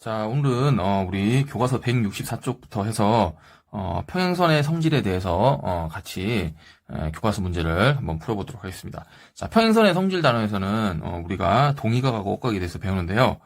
자, 오늘은 어, 우리 교과서 164쪽부터 해서 어, 평행선의 성질에 대해서 어, 같이 에, 교과서 문제를 한번 풀어보도록 하겠습니다. 자, 평행선의 성질 단원에서는 어, 우리가 동의각하고 억각에 대해서 배우는데요.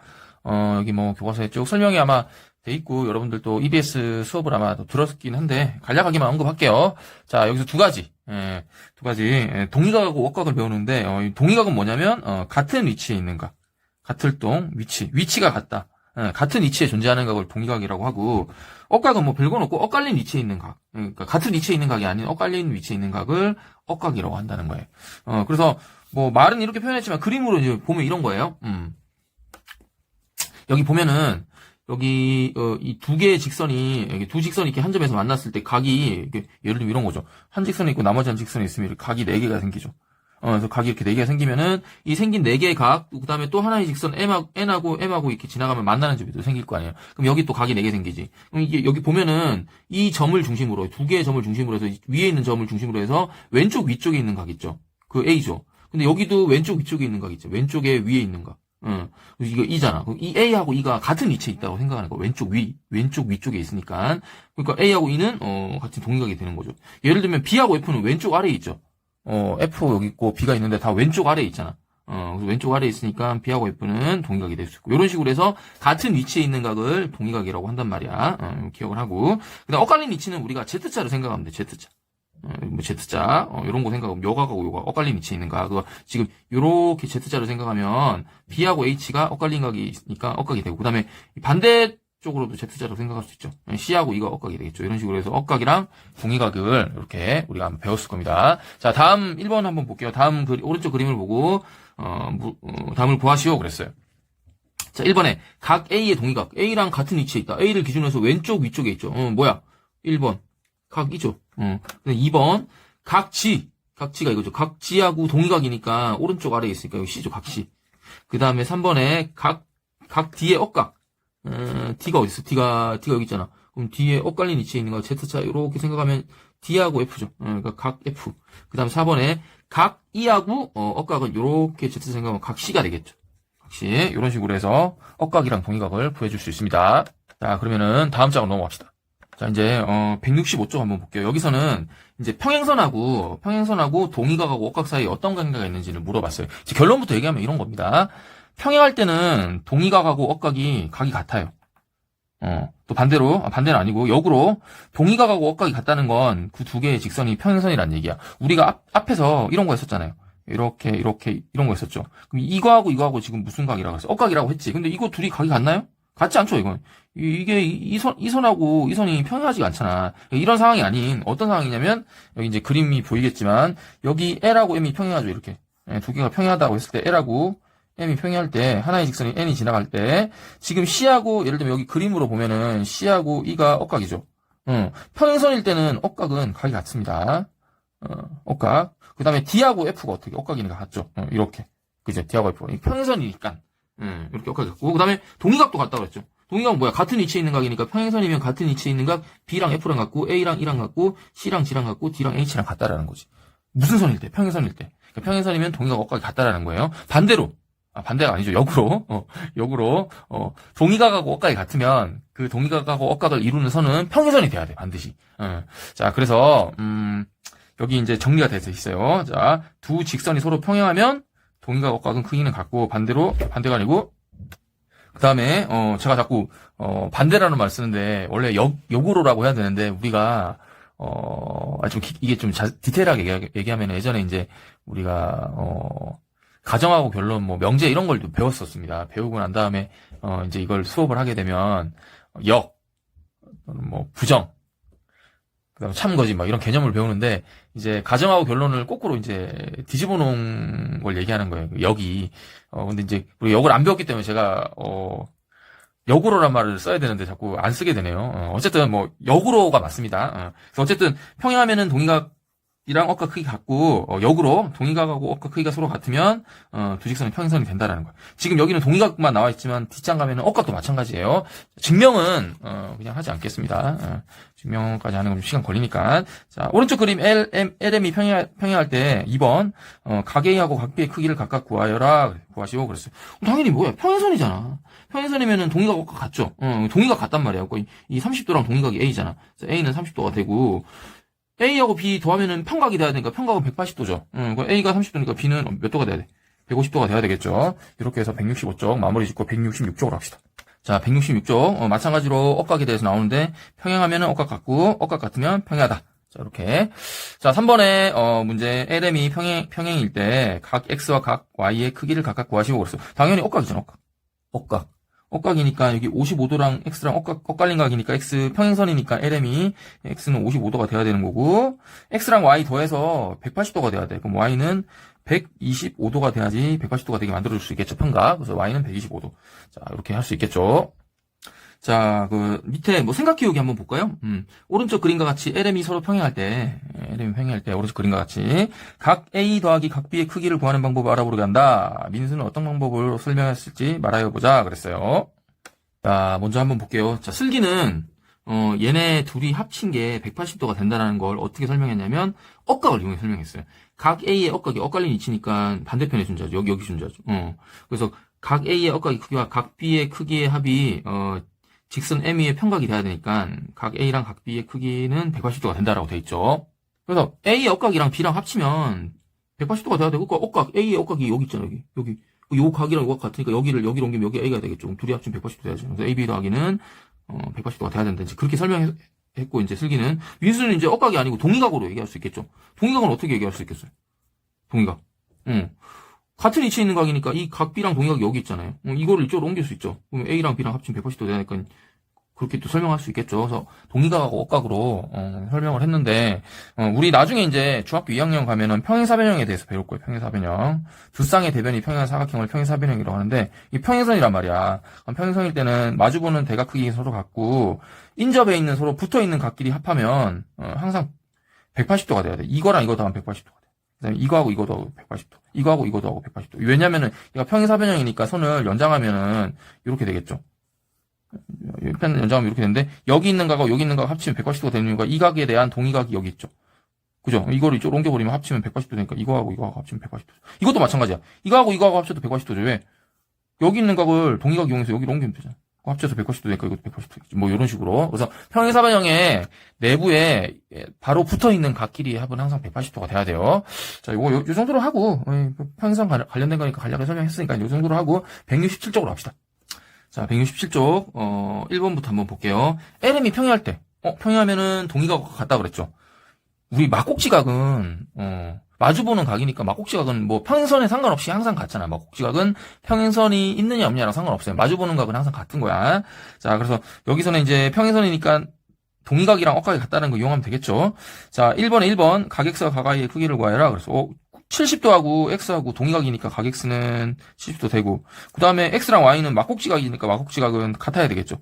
어, 여기 뭐 교과서에 쭉 설명이 아마 돼 있고 여러분들도 EBS 수업을 아마 또 들었긴 한데 간략하게만 언급할게요. 자, 여기서 두 가지, 예, 두 가지 예, 동의각하고 억각을 배우는데 어, 이 동의각은 뭐냐면 어, 같은 위치에 있는 각, 같을 동 위치, 위치가 같다. 예, 같은 위치에 존재하는 각을 동의각이라고 하고 억각은 뭐 별건 없고 엇갈린 위치에 있는 각, 그러니까 같은 위치에 있는 각이 아닌 엇갈린 위치에 있는 각을 억각이라고 한다는 거예요. 어, 그래서 뭐 말은 이렇게 표현했지만 그림으로 이제 보면 이런 거예요. 음. 여기 보면은 여기 어, 이 두 개의 직선이 여기 두 직선이 이렇게 한 점에서 만났을 때 각이 예를 들면 이런 거죠. 한 직선이 있고 나머지 한 직선이 있으면 각이 네 개가 생기죠. 어, 그래서 각이 이렇게 네 개가 생기면은 이 생긴 네 개의 각, 그 다음에 또 하나의 직선 M하고, N하고 M하고 이렇게 지나가면 만나는 점이 또 생길 거 아니에요. 그럼 여기 또 각이 네개 생기지. 그럼 이게 여기 보면은 이 점을 중심으로, 두 개의 점을 중심으로 해서 위에 있는 점을 중심으로 해서 왼쪽 위쪽에 있는 각 있죠. 그 A죠. 근데 여기도 왼쪽 위쪽에 있는 각 있죠. 왼쪽에 위에 있는 각. 응. 이거. 그럼 이 A하고 E가 같은 위치에 있다고 생각하는 거. 왼쪽 위, 왼쪽 위쪽에 있으니까. 그러니까 A하고 E는, 어, 같은 동의각이 되는 거죠. 예를 들면 B하고 F는 왼쪽 아래에 있죠. 어, F 여기 있고 B가 있는데 다 왼쪽 아래에 있잖아. 어, 왼쪽 아래에 있으니까 B하고 F는 동의각이 될 수 있고. 이런 식으로 해서 같은 위치에 있는 각을 동의각이라고 한단 말이야. 어, 기억을 하고. 근데 엇갈린 위치는 우리가 Z자로 생각하면 돼, Z자. 어, 뭐 Z자, 어, 거 생각하면 요각하고 요각 엇갈린 위치에 있는 각. 지금 요렇게 Z자로 생각하면 B하고 H가 엇갈린 각이 있으니까 엇각이 되고. 그 다음에 반대 쪽으로도 Z자로 생각할 수 있죠. C하고 E가 엇각이 되겠죠. 이런 식으로 해서 엇각이랑 동의각을 이렇게 우리가 한번 배웠을 겁니다. 자, 다음 1번 한번 볼게요. 다음 그, 오른쪽 그림을 보고, 어, 무, 어, 다음을 구하시오. 그랬어요. 자, 1번에 각 A의 동의각. A랑 같은 위치에 있다. A를 기준으로 해서 왼쪽 위쪽에 있죠. 어, 뭐야? 1번. 각 이죠. 어. 근데 2번. 각 G. 각 G가 이거죠. 각 G하고 동의각이니까 오른쪽 아래에 있으니까 여기 C죠. 각 C. 그 다음에 3번에 각, 각 D의 억각. 어, D가 어디 있어? D가, D가 여기 있잖아. 그럼 D에 엇갈린 위치에 있는 거 Z자 이렇게 생각하면 D하고 F죠. 어, 그러니까 각 F. 그 다음 4번에 각 E하고 어, 억각은 이렇게 Z 생각하면 각 C가 되겠죠. 각 C. 이런 식으로 해서 억각이랑 동의각을 구해줄 수 있습니다. 자, 그러면은 다음 장으로 넘어갑시다. 자, 이제 어 165쪽 한번 볼게요. 여기서는 이제 평행선하고 평행선하고 동의각하고 억각 사이에 어떤 관계가 있는지를 물어봤어요. 이제 결론부터 얘기하면 이런 겁니다. 평행할 때는 동의각하고 억각이 각이 같아요. 어, 또 반대로, 아, 반대는 아니고, 역으로, 동의각하고 억각이 같다는 건 그 두 개의 직선이 평행선이란 얘기야. 우리가 앞, 앞에서 이런 거 했었잖아요. 이렇게, 이렇게, 이런 거 했었죠. 그럼 이거하고 이거하고 지금 무슨 각이라고 했어? 억각이라고 했지. 근데 이거 둘이 각이 같나요? 같지 않죠, 이건. 이- 이게, 이 선, 이 선하고 이 선이 평행하지가 않잖아. 이런 상황이 아닌, 어떤 상황이냐면, 여기 이제 그림이 보이겠지만, 여기 L하고 M이 평행하죠, 이렇게. 예, 두 개가 평행하다고 했을 때, L하고 M이 평행할 때, 하나의 직선이 N이 지나갈 때, 지금 C하고, 예를 들면 여기 그림으로 보면은 C하고 E가 억각이죠. 어, 평행선일 때는 억각은 각이 같습니다. 어, 억각. 그 다음에 D하고 F가 어떻게 억각이니까 같죠. 어, 이렇게. 그죠? D하고 F가. 평행선이니까. 음, 이렇게 억각이 같고. 그 다음에 동의각도 같다고 했죠. 동의각은 뭐야? 같은 위치에 있는 각이니까 평행선이면 같은 위치에 있는 각 B랑 F랑 같고, A랑 E랑 같고, C랑 G랑 같고, D랑 H랑 같다라는 거지. 무슨 선일 때? 평행선일 때. 그러니까 평행선이면 동의각 억각이 같다라는 거예요. 반대로. 아, 반대가 아니죠. 역으로. 어, 역으로. 어, 동의각하고 억각이 같으면 그 동의각하고 억각을 이루는 선은 평행선이 돼야 돼. 반드시. 어. 자, 그래서 음, 여기 이제 정리가 돼서 있어요. 자, 두 직선이 서로 평행하면 동의각 억각은 크기는 같고 반대로 반대가 아니고 그 다음에 어 제가 자꾸 어 반대라는 말 쓰는데 원래 역 역으로라고 해야 되는데 우리가 어좀 이게 좀 자- 디테일하게 얘기, 얘기 하면 예전에 이제 우리가 어 가정하고 결론 뭐 명제 이런 걸좀 배웠었습니다. 배우고 난 다음에 어 이제 이걸 수업을 하게 되면 역 뭐 부정 그다음 참거지 막 이런 개념을 배우는데 이제 가정하고 결론을 거꾸로 이제 뒤집어 놓은 걸 얘기하는 거예요. 역이 어 근데 이제 우리 역을 안 배웠기 때문에 제가 어 역으로란 말을 써야 되는데 자꾸 안 쓰게 되네요. 어, 어쨌든 뭐 역으로가 맞습니다. 어, 어쨌든 평행하면은 동의각 이랑 억각 크기 같고 어, 역으로 동의각하고 억각 크기가 서로 같으면 어, 두 직선이 평행선이 된다라는 거예요. 지금 여기는 동의각만 나와 있지만 뒷장 가면은 억각도 마찬가지예요. 증명은 어, 그냥 하지 않겠습니다. 어, 증명까지 하는 건 좀 시간 걸리니까. 자, 오른쪽 그림 L, M, LM이 평행, 평행할 때 2번, 어, 각 A하고 각 B의 크기를 각각 구하여라. 구하시오. 그랬어요. 당연히 뭐야? 평행선이잖아. 평행선이면은 동의각과 같죠? 어, 동의각 같단 말이야. 그러니까 이 30도랑 동의각이 A잖아. A는 30도가 되고, A하고 B 더하면은 평각이 돼야 되니까 평각은 180도죠. 음, 그 A가 30도니까 B는 몇 도가 돼야 돼? 150도가 돼야 되겠죠. 이렇게 해서 165쪽 마무리 짓고 166쪽으로 합시다. 자, 166쪽 어, 마찬가지로 억각에 대해서 나오는데 평행하면은 억각 같고 억각 같으면 평행하다. 자, 이렇게. 자, 3번에 어, 문제 LM이 평행 평행일 때 각 x와 각 y의 크기를 각각 구하시고 그랬어. 당연히 억각이잖아, 억각. 억각. 억각이니까 여기 55도랑 x랑 억각, 엇갈린 각이니까 x 평행선이니까 LM이 x는 55도가 돼야 되는 거고 x랑 y 더해서 180도가 돼야 돼. 그럼 y는 125도가 돼야지 180도가 되게 만들어줄 수 있겠죠, 평각. 그래서 y는 125도. 자, 이렇게 할 수 있겠죠. 자, 그 밑에 뭐 생각 키우기 한번 볼까요? 음, 오른쪽 그림과 같이 LM이 서로 평행할 때, LM이 평행할 때 오른쪽 그림과 같이 각 A 더하기 각 B의 크기를 구하는 방법을 알아보려고 한다. 민수는 어떤 방법으로 설명했을지 말하여 보자 그랬어요. 자, 먼저 한번 볼게요. 자, 슬기는 어, 얘네 둘이 합친 게 180도가 된다는 걸 어떻게 설명했냐면 억각을 이용해 설명했어요. 각 A의 억각이 엇갈린 위치니까 반대편의 존재죠. 여기 여기 존재죠. 어. 그래서 각 A의 억각의 크기와 각 B의 크기의 합이 어, 직선 ME의 평각이 돼야 되니까 각 A랑 각 B의 크기는 180도가 된다라고 돼 있죠. 그래서 A의 억각이랑 B랑 합치면 180도가 돼야 되고 그 억각 A의 억각이 여기 있잖아 여기 여기 요 각이랑 요각 같으니까 여기를 여기로 옮기면 여기 A가 되겠죠. 둘이 합치면 180도 돼야죠. 그래서 AB 더하기는 어, 180도가 돼야 된다. 이제 그렇게 설명했고 이제 슬기는 민수는 이제 억각이 아니고 동의각으로 얘기할 수 있겠죠. 동의각은 어떻게 얘기할 수 있겠어요? 동의각. 응. 같은 위치에 있는 각이니까 이 각 B랑 동의각이 여기 있잖아요. 어, 이거를 이쪽으로 옮길 수 있죠. 그러면 A랑 B랑 합치면 180도 되니까 그렇게 또 설명할 수 있겠죠. 그래서 동의각하고 억각으로 어, 설명을 했는데 어, 우리 나중에 이제 중학교 2학년 가면은 평행사변형에 대해서 배울 거예요. 평행사변형. 두 쌍의 대변이 평행한 사각형을 평행사변형이라고 하는데 이 평행선이란 말이야. 그럼 평행선일 때는 마주보는 대각 크기 서로 같고 인접에 있는 서로 붙어 있는 각끼리 합하면 어, 항상 180도가 돼야 돼. 이거랑 이거 더하면 180도가 돼. 그다음에 이거하고 이거 더하고 180도. 이거하고 이거 더하고 180도. 왜냐면은 얘가 평행사변형이니까 선을 연장하면은 이렇게 되겠죠. 일단 연장하면 이렇게 되는데 여기 있는 각하고 여기 있는 각 합치면 180도가 되는 이유가 이 각에 대한 동의각이 여기 있죠. 그죠? 이거를 이쪽으로 옮겨버리면 합치면 180도 되니까 이거하고 이거하고 합치면 180도. 이것도 마찬가지야. 이거하고 이거하고 합쳐도 180도죠. 왜? 여기 있는 각을 동의각 이용해서 여기로 옮기면 되잖아. 합쳐서 180도 되니까 이것도 180도. 뭐 이런 식으로. 그래서 평행사변형의 내부에 바로 붙어 있는 각끼리 합은 항상 180도가 돼야 돼요. 자, 요거 요, 요 정도로 하고 어, 평행선 관련된 거니까 간략하게 설명했으니까 요 정도로 하고 167쪽으로 합시다. 자, 167쪽, 어, 1번부터 한번 볼게요. LM이 평행할 때, 어, 평행하면은 동의각과 같다 그랬죠. 우리 막곡지각은, 어, 마주보는 각이니까 막곡지각은 뭐 평행선에 상관없이 항상 같잖아. 막곡지각은 평행선이 있느냐 없느냐랑 상관없어요. 마주보는 각은 항상 같은 거야. 자, 그래서 여기서는 이제 평행선이니까 동의각이랑 억각이 같다는 거 이용하면 되겠죠. 자, 1번에 1번, 각X와 각Y의 크기를 구하여라. 그래서, 어, 70도하고 X하고 동의각이니까 각 X는 70도 되고 그 다음에 X랑 Y는 막곡지각이니까 막곡지각은 같아야 되겠죠.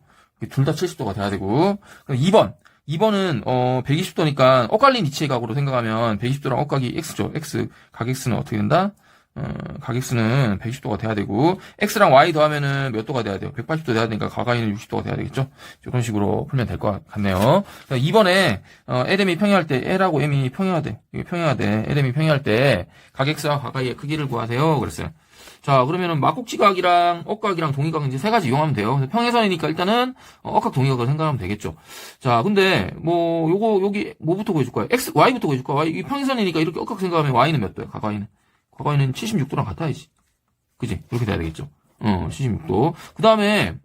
둘 다 70도가 돼야 되고 2번 2번은 어 120도니까 엇갈린 이치의 각으로 생각하면 120도랑 엇각이 X죠. X 각 X는 어떻게 된다? 어, 각 X는 120도가 돼야 되고 X랑 Y 더하면은 몇 도가 돼야 돼요? 180도 돼야 되니까 각 Y는 60도가 돼야 되겠죠? 이런 식으로 풀면 될 것 같네요. 이번에 어, LM이 평행할 때 L하고 M이 평행하대. 이게 평행하대. LM이 평행할 때 각 X와 각 Y의 크기를 구하세요. 그랬어요. 자, 그러면은 막곡지각이랑 억각이랑 동의각 이제 세 가지 이용하면 돼요. 평행선이니까 일단은 어, 억각 동의각을 생각하면 되겠죠. 자, 근데 뭐 요거 여기 뭐부터 구해줄 거야? X, Y부터 구해줄 거야. Y, 이 평행선이니까 이렇게 억각 생각하면 Y는 몇 도야? 각 Y는? 과거에는 76도랑 같아야지. 그지? 그렇게 돼야 되겠죠. 어, 76도. 그 다음에,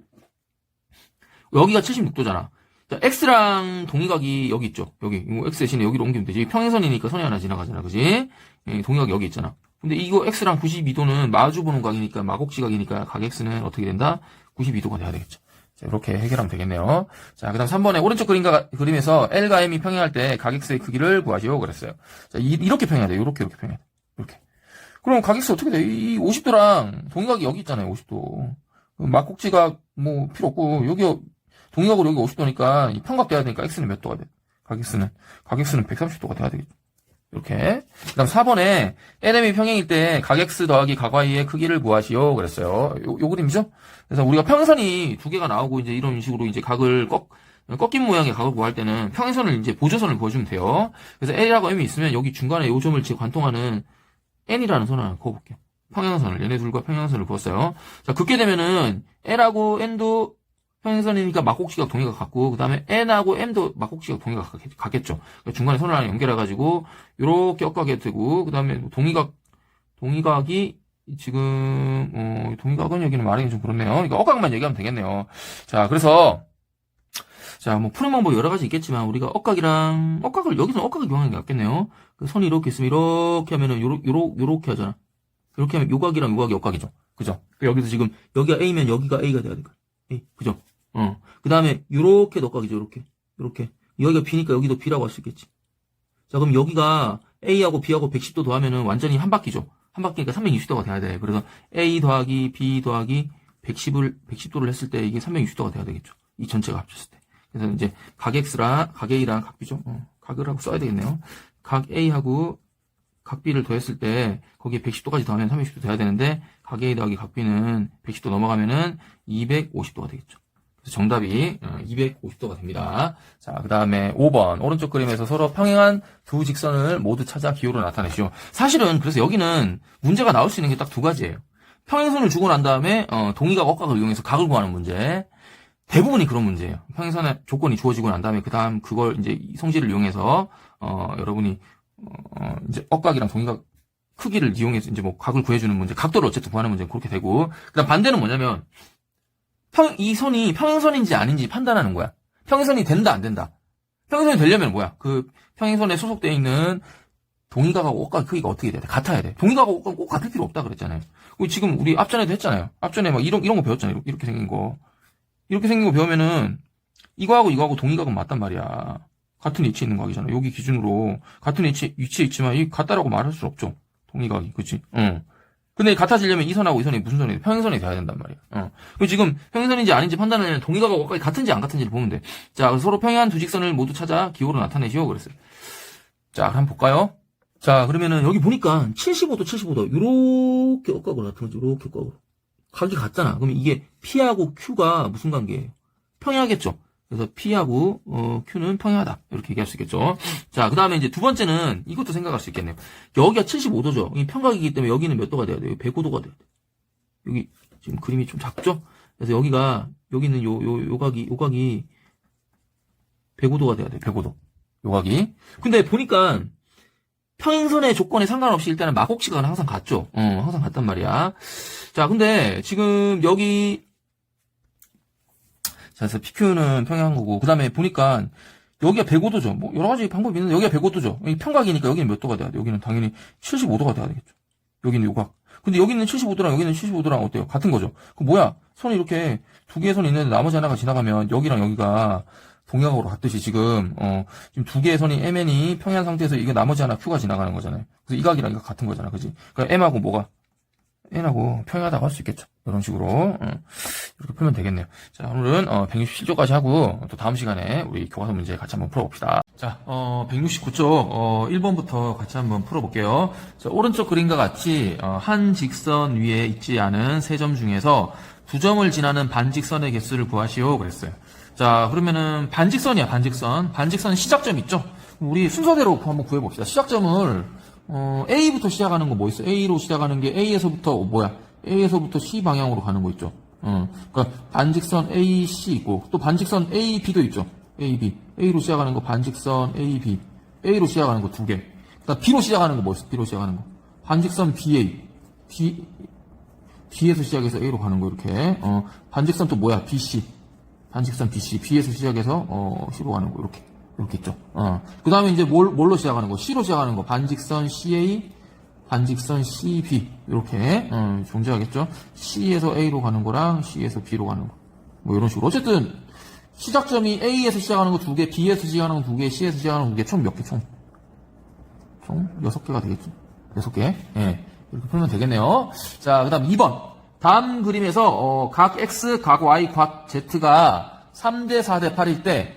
여기가 76도잖아. 자, X랑 동의각이 여기 있죠. 여기. 이거 X 대신에 여기로 옮기면 되지. 평행선이니까 선이 하나 지나가잖아. 그지? 예, 동의각이 여기 있잖아. 근데 이거 X랑 92도는 마주보는 각이니까, 마곡지각이니까 각 X는 어떻게 된다? 92도가 돼야 되겠죠. 자, 이렇게 해결하면 되겠네요. 자, 그 다음 3번에 오른쪽 그림과, 그림에서 L과 M이 평행할 때 각 X의 크기를 구하시오. 그랬어요. 자, 이, 렇게 평행해야 돼. 이렇게, 이렇게 평행해야 돼. 이렇게. 그럼 각엑스 어떻게 돼? 이 50도랑 동의각이 여기 있잖아요, 50도. 막곡지각 뭐 필요 없고, 여기 동의각으로 여기 50도니까 평각 돼야 되니까 x는 몇 도가 돼? 각엑스는 각엑스는 130도가 돼야 되겠죠. 이렇게. 그 다음 4번에 LM이 평행일 때 각X 더하기 각Y의 크기를 구하시오. 그랬어요. 요, 요 그림이죠? 그래서 우리가 평선이 두 개가 나오고 이제 이런 식으로 이제 각을 꺾, 꺾인 모양의 각을 구할 때는 평행선을 이제 보조선을 보여주면 돼요. 그래서 L하고 M이 있으면 여기 중간에 요 점을 관통하는 n이라는 선을 하나 그어볼게요. 평행선을 얘네 둘과 평행선을 그었어요. 자 긋게 되면은 L하고 N도 평행선이니까 막곡지각 동의가 같고 그 다음에 N하고 M도 막곡지각 동의가 같- 같겠죠. 그러니까 중간에 선을 하나 연결해가지고 이렇게 엇가게 되고 그 다음에 동의각 동의각이 지금 어, 동의각은 여기는 말하기 좀 그렇네요. 그러니까 억각만 얘기하면 되겠네요. 자 그래서 자 뭐 푸는 방법 여러 가지 있겠지만 우리가 억각이랑 억각을 여기서 억각을 이용하는 게 낫겠네요. 그 선이 이렇게 있으면 이렇게 하면은 요러 요러 요렇게 하잖아. 이렇게 하면 요각이랑 요각이 억각이죠. 그죠? 그 여기서 지금 여기가 A면 여기가 A가 돼야 될까? A. 그죠? 어. 그 다음에 요렇게 억각이죠. 요렇게. 요렇게. 여기가 B니까 여기도 B라고 할 수 있겠지. 자, 그럼 여기가 A하고 B하고 110도 더하면은 완전히 한 바퀴죠. 한 바퀴니까 360도가 돼야 돼. 그래서 A 더하기 B 더하기 110을, 110도를 했을 때 이게 360도가 돼야 되겠죠. 이 전체가 합쳤을 때. 그래서 이제 각 X랑, 각 A랑 각 B죠. 어, 각을 하고 써야 되겠네요. 각 A하고 각 B를 더했을 때 거기에 110도까지 더하면 360도 돼야 되는데 각 A 더하기 각 B는 110도 넘어가면은 250도가 되겠죠. 정답이 250도가 됩니다. 자, 그 다음에 5번. 오른쪽 그림에서 서로 평행한 두 직선을 모두 찾아 기호로 나타내시오. 사실은, 그래서 여기는 문제가 나올 수 있는 게 딱 두 가지예요. 평행선을 주고 난 다음에, 어, 동의각, 억각을 이용해서 각을 구하는 문제. 대부분이 그런 문제예요. 평행선의 조건이 주어지고 난 다음에, 그 다음 그걸 이제 이 성질을 이용해서, 어, 여러분이, 어, 이제 억각이랑 동의각 크기를 이용해서 이제 뭐 각을 구해주는 문제, 각도를 어쨌든 구하는 문제는 그렇게 되고, 그 다음 반대는 뭐냐면, 평, 이 선이 평행선인지 아닌지 판단하는 거야. 평행선이 된다, 안 된다. 평행선이 되려면 뭐야? 그 평행선에 소속되어 있는 동의각하고 억각 크기가 어떻게 돼야 돼? 같아야 돼. 동의각하고 억각 꼭 같을 필요 없다 그랬잖아요. 그리고 지금 우리 앞전에도 했잖아요. 앞전에 막 이런, 이런 거 배웠잖아요. 이렇게, 이렇게 생긴 거. 이렇게 생긴 거 배우면은 이거하고 이거하고 동의각은 맞단 말이야. 같은 위치에 있는 각이잖아. 여기 기준으로 같은 위치, 위치에 있지만 이 같다라고 말할 수 없죠. 동의각이. 그치? 응. 근데 같아지려면 이 선하고 이 선이 무슨 선이 돼? 평행선이 돼야 된단 말이야. 어. 그리고 지금 평행선인지 아닌지 판단하려면 동의각하고 억각이 같은지 안 같은지를 보면 돼. 자, 서로 평행한 두 직선을 모두 찾아 기호로 나타내시오. 그랬어요. 자, 그럼 한번 볼까요? 자, 그러면은 여기 보니까 75도, 75도 요렇게 억각으로 나타나죠. 요렇게 억각으로. 각이 같잖아. 그러면 이게 P하고 Q가 무슨 관계예요? 평행하겠죠. 그래서 P하고 어, Q는 평행하다. 이렇게 얘기할 수 있겠죠. 자, 그 다음에 이제 두 번째는 이것도 생각할 수 있겠네요. 여기가 75도죠. 이 평각이기 때문에 여기는 몇 도가 돼야 돼요? 105도가 돼야 돼. 여기 지금 그림이 좀 작죠? 그래서 여기가 여기는 요 요 요각이 요각이 105도가 돼야 돼. 105도. 요각이. 근데 보니까 평행선의 조건에 상관없이 일단은 마곡시각은 항상 같죠. 어, 항상 같단 말이야. 자, 근데 지금 여기 자, 그래서 PQ는 거고, 그 다음에 보니까, 여기가 105도죠. 뭐, 여러 가지 방법이 있는데, 여기가 105도죠. 여기 평각이니까 여기는 몇 도가 돼야 돼? 여기는 당연히 75도가 돼야 되겠죠. 여기는 요각. 근데 여기는 75도랑 여기는 75도랑 어때요? 같은 거죠. 그 뭐야? 선이 이렇게 두 개의 선이 있는데 나머지 하나가 지나가면 여기랑 여기가 동양으로 같듯이 지금, 어, 지금 두 개의 선이 MN이 평행한 상태에서 이게 나머지 하나 Q가 지나가는 거잖아요. 그래서 이 각이랑 이거 같은 거잖아. 그지? 그러니까 M하고 뭐가? N하고 평행하다고 할 수 있겠죠. 이런 식으로. 어, 이렇게 풀면 되겠네요. 자, 오늘은 어, 167조까지 하고 또 다음 시간에 우리 교과서 문제 같이 한번 풀어봅시다. 자, 어, 169조 어, 1번부터 같이 한번 풀어볼게요. 자, 오른쪽 그림과 같이 어, 한 직선 위에 있지 않은 세 점 중에서 두 점을 지나는 반직선의 개수를 구하시오 그랬어요. 자, 그러면은 반직선이야, 반직선. 반직선 시작점 있죠? 우리 순서대로 한번 구해봅시다. 시작점을 어, A부터 시작하는 거 뭐 있어? A로 시작하는 게 A에서부터 어, 뭐야? A에서부터 C 방향으로 가는 거 있죠. 어, 그러니까 반직선 AC 있고 또 반직선 AB도 있죠. AB. A로 시작하는 거 반직선 AB. A로 시작하는 거 두 개. 그다음 B로 시작하는 거 뭐 있어? B로 시작하는 거. 반직선 BA. B B에서 시작해서 A로 가는 거 이렇게. 어, 반직선 또 뭐야? BC. 반직선 BC. B에서 시작해서 어, C로 가는 거 이렇게. 이렇게 있죠. 어. 그 다음에 이제 뭘, 뭘로 시작하는 거? C로 시작하는 거. 반직선 CA, 반직선 CB. 이렇게, 어, 존재하겠죠. C에서 A로 가는 거랑 C에서 B로 가는 거. 뭐 이런 식으로. 어쨌든, 시작점이 A에서 시작하는 거 두 개, B에서 시작하는 거 두 개, C에서 시작하는 거 두 개, 총 몇 개? 총? 총 여섯 개가 되겠죠. 여섯 개. 예. 이렇게 풀면 되겠네요. 자, 그 다음 2번. 다음 그림에서, 어, 각 X, 각 Y, 각 Z가 3대 4대 8일 때,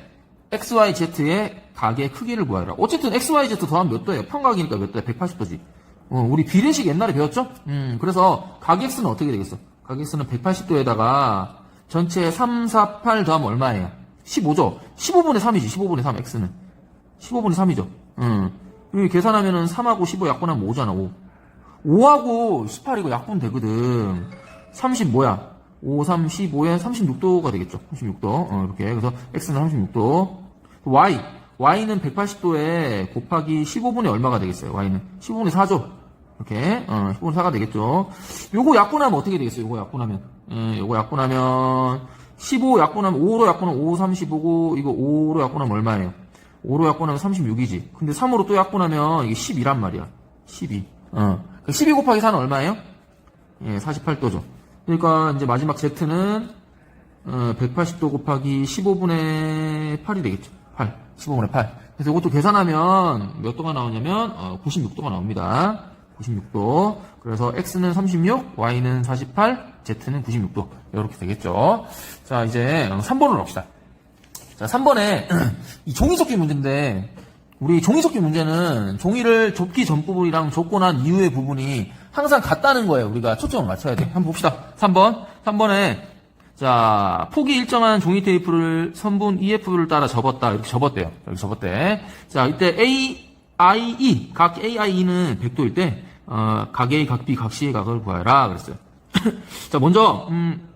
XYZ의 각의 크기를 구하라. 어쨌든 XYZ 더하면 몇 도예요? 평각이니까 몇 도야? 180도지. 어, 우리 비례식 옛날에 배웠죠? 음, 그래서 각 X는 어떻게 되겠어? 각 X는 180도에다가 전체 3, 4, 8 더하면 얼마예요? 15죠? 15분의 3이지, 15분의 3, X는. 15분의 3이죠. 음. 여기 계산하면은 3하고 15 약분하면 5잖아, 5. 5하고 18 이거 약분 되거든. 30 뭐야? 5, 3, 15에 36도가 되겠죠. 36도. 어, 이렇게. 그래서 x는 36도. y. y는 180도에 곱하기 15분의 얼마가 되겠어요? y는 15분의 4죠. 이렇게. 어, 15분의 4가 되겠죠. 요거 약분하면 어떻게 되겠어요? 요거 약분하면. 예, 요거 약분하면 15 약분하면 5로 약분하면 5, 35고 이거 5로 약분하면 얼마예요? 5로 약분하면 36이지. 근데 3으로 또 약분하면 이게 12란 말이야. 12. 어. 12 곱하기 4는 얼마예요? 예, 48도죠. 그러니까 이제 마지막 Z는 어, 180도 곱하기 15분의 8이 되겠죠. 8. 15분의 8. 그래서 이것도 계산하면 몇 도가 나오냐면 어, 96도가 나옵니다. 96도. 그래서 X는 36, Y는 48, Z는 96도. 이렇게 되겠죠. 자, 이제 3번으로 갑시다. 자, 3번에 이 종이 접기 문제인데 우리 종이 접기 문제는 종이를 접기 전 부분이랑 접고 난 이후의 부분이 항상 같다는 거예요. 우리가 초점을 맞춰야 돼. 한번 봅시다. 3번. 3번에 자, 폭이 일정한 종이 테이프를 선분 EF를 따라 접었다. 이렇게 접었대요. 이렇게 접었대. 자, 이때 A, I, E, 각 A, I, E는 100도일 때, 어, 각 A, 각 B, 각 C의 각을 구하라. 그랬어요. 자, 먼저, 음,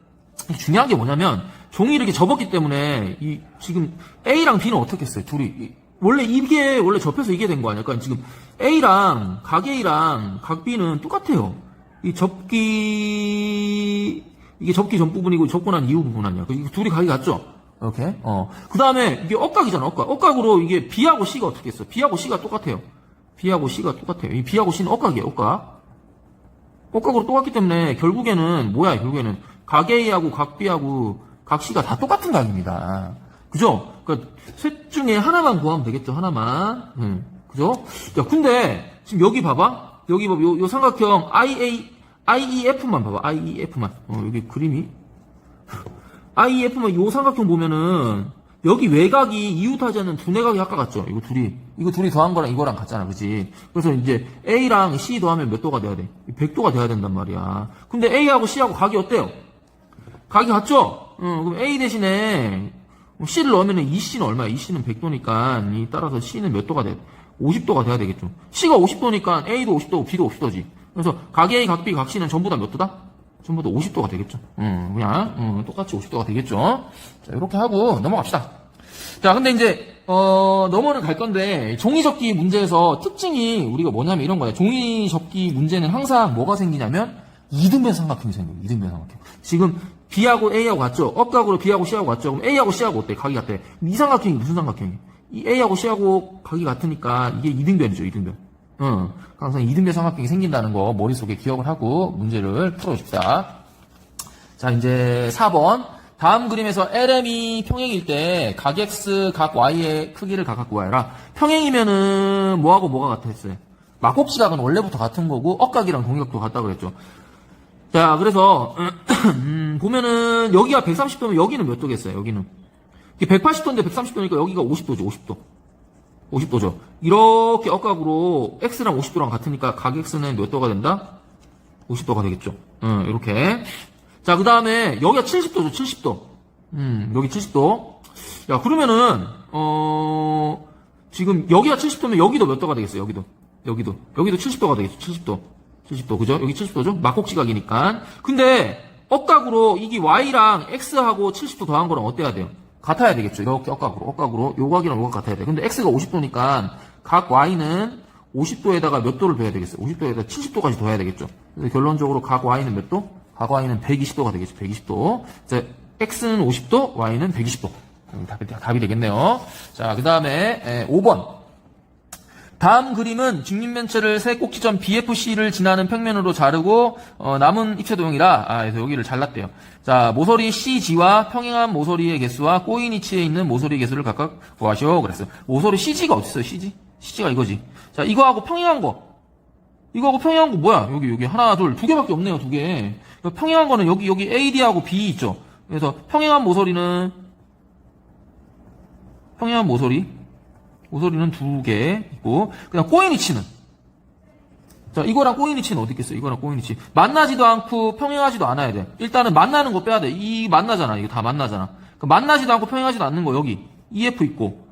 중요한 게 뭐냐면 종이 이렇게 접었기 때문에 이 지금 A랑 B는 어떻게 했어요? 둘이 이- 원래 이게 원래 접혀서 이게 된 거 아니야? 그러니까 지금 A랑 각 A랑 각 B는 똑같아요. 이 접기 이게 접기 전 부분이고 접고 난 이후 부분 아니야? 그 둘이 각이 같죠? 이렇게. 어. 그 다음에 이게 억각이잖아. 억각. 억각으로 이게 B하고 C가 어떻게 했어? B하고 C가 똑같아요. B하고 C가 똑같아요. 이 B하고 C는 억각이에요. 억각. 꼭각으로 똑같기 때문에 결국에는 뭐야 결국에는 각 A하고 각 B하고 각 C가 다 똑같은 각입니다. 그죠? 그러니까 셋 중에 하나만 구하면 되겠죠. 하나만. 음, 그죠? 야 근데 지금 여기 봐봐. 여기 봐. 요, 요 삼각형 IA IEF만 봐봐. IEF만. 어, 여기 그림이 IEF만 요 삼각형 보면은 여기 외곽이 이웃하지 않는 두 내각이 아까 같죠? 이거 둘이 이거 둘이 더한 거랑 이거랑 같잖아, 그지? 그래서 이제 A랑 C 더하면 몇 도가 돼야 돼? 100도가 돼야 된단 말이야. 근데 A하고 C하고 각이 어때요? 각이 같죠? 응, 그럼 A 대신에 C를 넣으면 이 C는 얼마야? 이 C는 100도니까 이 따라서 C는 몇 도가 돼? 50도가 돼야 되겠죠. C가 50도니까 A도 50도고 B도 50도지. 그래서 각 A, 각 B, 각 C는 전부 다 몇 도다? 전부 다 50도가 되겠죠. 음, 그냥 음, 똑같이 50도가 되겠죠. 자, 이렇게 하고 넘어갑시다. 자, 근데 이제 어, 넘어는 갈 건데 종이 접기 문제에서 특징이 우리가 뭐냐면 이런 거예요. 종이 접기 문제는 항상 뭐가 생기냐면 이등변 삼각형이 생겨요. 이등변 삼각형. 지금 B하고 A하고 같죠? 업각으로 B하고 C하고 같죠? 그럼 A하고 C하고 어때? 각이 같대. 이 삼각형이 무슨 삼각형이? 이 A하고 C하고 각이 같으니까 이게 이등변이죠. 이등변. 어, 항상 이등변 삼각형이 생긴다는 거 머릿속에 기억을 하고 문제를 풀어줍시다. 자, 이제 4번. 다음 그림에서 LM이 평행일 때 각 X, 각 Y의 크기를 각각 구하여라. 평행이면은 뭐하고 뭐가 같아 했어요? 막곱지각은 원래부터 같은 거고 억각이랑 동격도 같다고 그랬죠. 자, 그래서 음, 보면은 여기가 130도면 여기는 몇 도겠어요? 여기는 이게 180도인데 130도니까 여기가 50도죠. 50도. 50도죠. 이렇게 억각으로 x랑 50도랑 같으니까 각 x는 몇 도가 된다? 50도가 되겠죠. 음, 이렇게. 자, 그 다음에 여기가 70도죠. 70도. 음, 여기 70도. 야, 그러면은 어 지금 여기가 70도면 여기도 몇 도가 되겠어요? 여기도. 여기도. 여기도 70도가 되겠죠. 70도. 70도. 그죠? 여기 70도죠? 막곡지각이니까. 근데 억각으로 이게 y랑 x하고 70도 더한 거랑 어때야 돼요? 같아야 되겠죠. 이렇게 억각으로. 억각으로. 요각이랑 요각 같아야 돼. 근데 x가 50도니까 각 y는 50도에다가 몇 도를 더해야 되겠어요? 50도에다 70도까지 더해야 되겠죠. 그래서 결론적으로 각 y는 몇 도? 각 y는 120도가 되겠죠. 120도. 자, x는 50도, y는 120도. 음, 답이, 답이 되겠네요. 자, 그 다음에 5번. 다음 그림은 직립면체를 세 꼭지점 BFC를 지나는 평면으로 자르고 어, 남은 입체 도형이라 아, 그래서 여기를 잘랐대요. 자 모서리 CG와 평행한 모서리의 개수와 꼬인 위치에 있는 모서리 개수를 각각 구하시오. 그랬어요. 모서리 CG가 어디 있어요? CG? CG가 이거지. 자 이거하고 평행한 거. 이거하고 평행한 거 뭐야? 여기 여기 하나 둘 두 개밖에 없네요. 두 개. 평행한 거는 여기 여기 AD하고 B 있죠. 그래서 평행한 모서리는 평행한 모서리 모서리는 두 개 있고 그냥 꼬인 위치는 자 이거랑 꼬인 위치는 어디 있겠어요? 이거랑 꼬인 위치 만나지도 않고 평행하지도 않아야 돼. 일단은 만나는 거 빼야 돼. 이 만나잖아. 이거 다 만나잖아. 그 만나지도 않고 평행하지도 않는 거 여기 EF 있고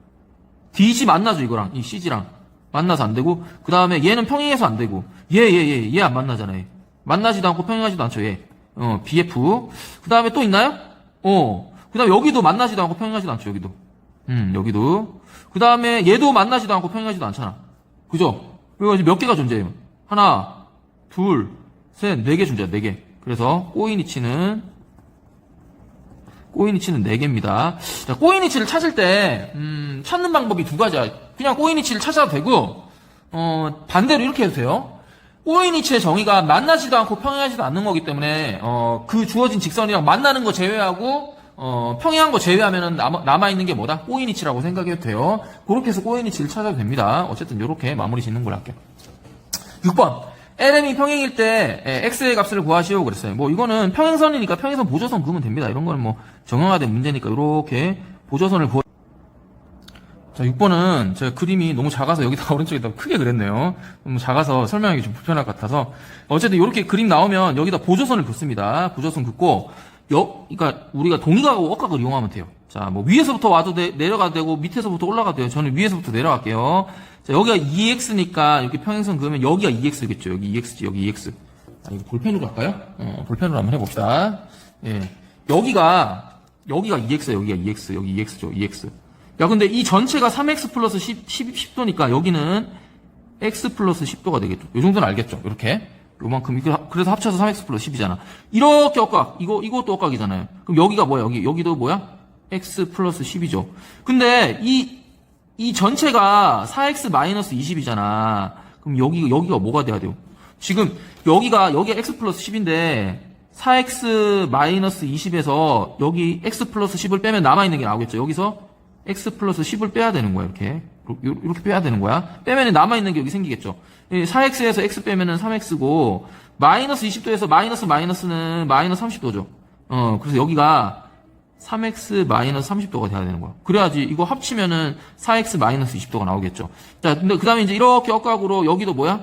DG 만나죠 이거랑 이 CG랑 만나서 안 되고 그 다음에 얘는 평행해서 안 되고 얘 얘 얘 얘 안 만나잖아요. 얘. 만나지도 않고 평행하지도 않죠. 얘. 어 BF. 그 다음에 또 있나요? 어. 그 다음에 여기도 만나지도 않고 평행하지도 않죠. 여기도. 음 여기도. 그 다음에 얘도 만나지도 않고 평행하지도 않잖아. 그죠? 이제 몇 개가 존재해요? 하나, 둘, 셋, 네 개 존재해. 네 개. 그래서 꼬인이치는 꼬인이치는 4개입니다. 자, 꼬인이치를 찾을 때, 음, 찾는 방법이 두 가지야. 그냥 꼬인이치를 찾아도 되고, 어, 반대로 이렇게 해도 돼요. 꼬인이치의 정의가 만나지도 않고 평행하지도 않는 거기 때문에, 어, 그 주어진 직선이랑 만나는 거 제외하고, 어, 평행한 거 제외하면은 남아, 남아있는 게 뭐다? 꼬인이치라고 생각해도 돼요. 그렇게 해서 꼬인이치를 찾아도 됩니다. 어쨌든 이렇게 마무리 짓는 걸 할게요. 6번. LM이 평행일 때 예, x의 값을 구하시오 그랬어요. 뭐 이거는 평행선이니까 평행선 보조선 그으면 됩니다. 이런 거는 뭐 정형화된 문제니까 이렇게 보조선을 구하 자, 6번은 제가 그림이 너무 작아서 여기다 오른쪽에다 크게 그랬네요. 너무 작아서 설명하기 좀 불편할 것 같아서 어쨌든 이렇게 그림 나오면 여기다 보조선을 긋습니다. 보조선 긋고 여, 그러니까 우리가 동의각하고 억각을 이용하면 돼요. 자, 뭐 위에서부터 와도 돼, 내려가도 되고 밑에서부터 올라가도 돼요. 저는 위에서부터 내려갈게요. 자, 여기가 2x니까 이렇게 평행선 그으면 여기가 2x겠죠. 여기 2x지, 여기 2x. 아, 이거 볼펜으로 할까요? 어, 볼펜으로 한번 해봅시다. 예. 여기가, 여기가 2x, 여기가 2x, 여기 2x죠, 2x. 야, 근데 이 전체가 3x 플러스 10, 10, 10도니까 여기는 x 플러스 10도가 되겠죠. 이 정도는 알겠죠? 이렇게. 요만큼, 그래서 합쳐서 3x 플러스 10이잖아. 이렇게 억각, 이거, 이것도 억각이잖아요. 그럼 여기가 뭐야? 여기, 여기도 뭐야? x 플러스 10이죠. 근데 이, 이 전체가 4x 마이너스 20이잖아. 그럼 여기, 여기가 뭐가 돼야 돼요? 지금 여기가, 여기가 x 플러스 10인데 4x 마이너스 20에서 여기 x 플러스 10을 빼면 남아있는 게 나오겠죠. 여기서 x 플러스 10을 빼야 되는 거야, 이렇게. 이렇게 빼야 되는 거야. 빼면 남아있는 게 여기 생기겠죠. 4x에서 x 빼면은 3x고, 마이너스 20도에서 마이너스 마이너스는 마이너스 30도죠. 어, 그래서 여기가 3x 마이너스 30도가 돼야 되는 거야. 그래야지 이거 합치면은 4x 마이너스 20도가 나오겠죠. 자, 근데 그 다음에 이제 이렇게 억각으로 여기도 뭐야?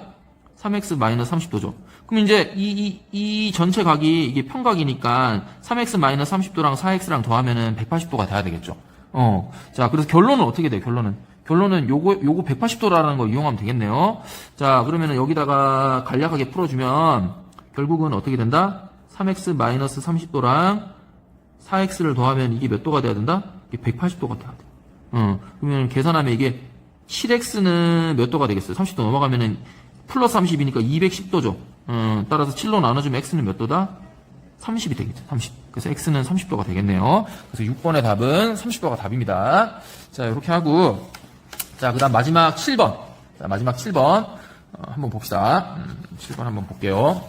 3x 마이너스 30도죠. 그럼 이제 이, 이, 이 전체 각이 이게 평각이니까 3x 마이너스 30도랑 4x랑 더하면은 180도가 돼야 되겠죠. 어. 자, 그래서 결론은 어떻게 돼요, 결론은? 결론은 요거, 요거 180도라는 거 이용하면 되겠네요. 자, 그러면은 여기다가 간략하게 풀어 주면 결국은 어떻게 된다? 3x 마이너스 30도랑 4x를 더하면 이게 몇 도가 돼야 된다? 이게 180도가 돼야 돼. 어, 그러면 계산하면 이게 7x는 몇 도가 되겠어요? 30도 넘어가면은 플러스 30이니까 210도죠. 어, 따라서 7로 나눠주면 x는 몇 도다? 30이 되겠죠. 30. 그래서 x는 30도가 되겠네요. 그래서 6번의 답은 30도가 답입니다. 자, 이렇게 하고 자, 그다음 마지막 7번. 자, 마지막 7번. 어, 한번 봅시다. 음, 7번 한번 볼게요.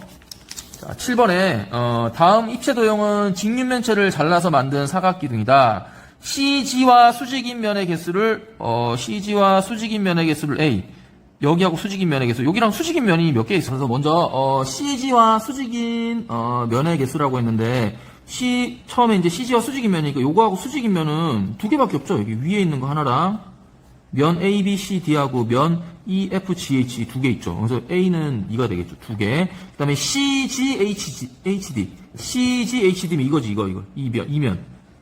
자, 7번에 어, 다음 입체 도형은 직육면체를 잘라서 만든 사각기둥이다. CG와 수직인 면의 개수를 어, CG와 수직인 면의 개수를 A. 여기하고 수직인 면의 개수. 여기랑 수직인 면이 몇 개 있어. 그래서 먼저 어, CG와 수직인 어, 면의 개수라고 했는데 C 처음에 이제 CG와 수직인 면이니까 요거하고 수직인 면은 두 개밖에 없죠. 여기 위에 있는 거 하나랑 면 A, B, C, D하고 면 E, F, G, H 두 개 있죠. 그래서 A는 2가 되겠죠. 두 개. 그 다음에 C, G, H, H, D. C, G, H, D면 이거지, 이거, 이거. 이 면, 이 면.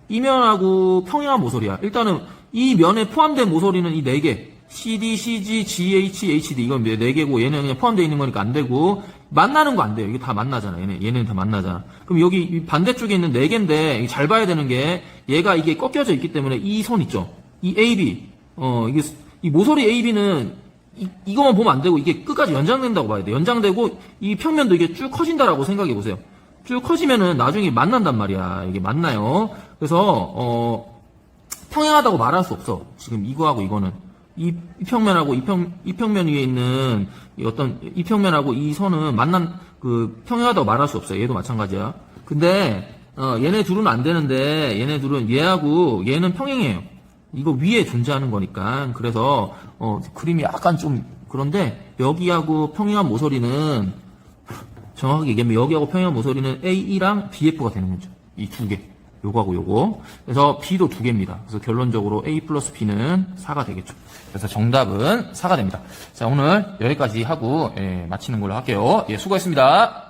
이 면하고 평행한 모서리야. 일단은 이 면에 포함된 모서리는 이 네 개. CD, CG, GH, HD. 이건 네 개고 얘는 그냥 포함되어 있는 거니까 안 되고. 만나는 거 안 돼요. 이게 다 만나잖아. 얘네, 얘네는 다 만나잖아. 그럼 여기 이 반대쪽에 있는 네 개인데 잘 봐야 되는 게 얘가 이게 꺾여져 있기 때문에 이 선 있죠. 이 AB. 어, 이게, 이 모서리 AB는 이, 이거만 보면 안 되고 이게 끝까지 연장된다고 봐야 돼. 연장되고 이 평면도 이게 쭉 커진다라고 생각해 보세요. 쭉 커지면은 나중에 만난단 말이야. 이게 만나요. 그래서, 어, 평행하다고 말할 수 없어. 지금 이거하고 이거는. 이, 이 평면하고 이 평, 이 평면 위에 있는 이 어떤, 이 평면하고 이 선은 만난, 그, 평행하다고 말할 수 없어요. 얘도 마찬가지야. 근데, 어, 얘네 둘은 안 되는데, 얘네 둘은 얘하고 얘는 평행해요. 이거 위에 존재하는 거니까. 그래서, 어, 그림이 약간 좀, 그런데, 여기하고 평행한 모서리는, 정확하게 얘기하면 여기하고 평행한 모서리는 AE랑 BF가 되는 거죠. 이 두 개. 요거하고 요거. 그래서 B도 두 개입니다. 그래서 결론적으로 A 플러스 B는 4가 되겠죠. 그래서 정답은 4가 됩니다. 자, 오늘 여기까지 하고, 예, 마치는 걸로 할게요. 예, 수고했습니다.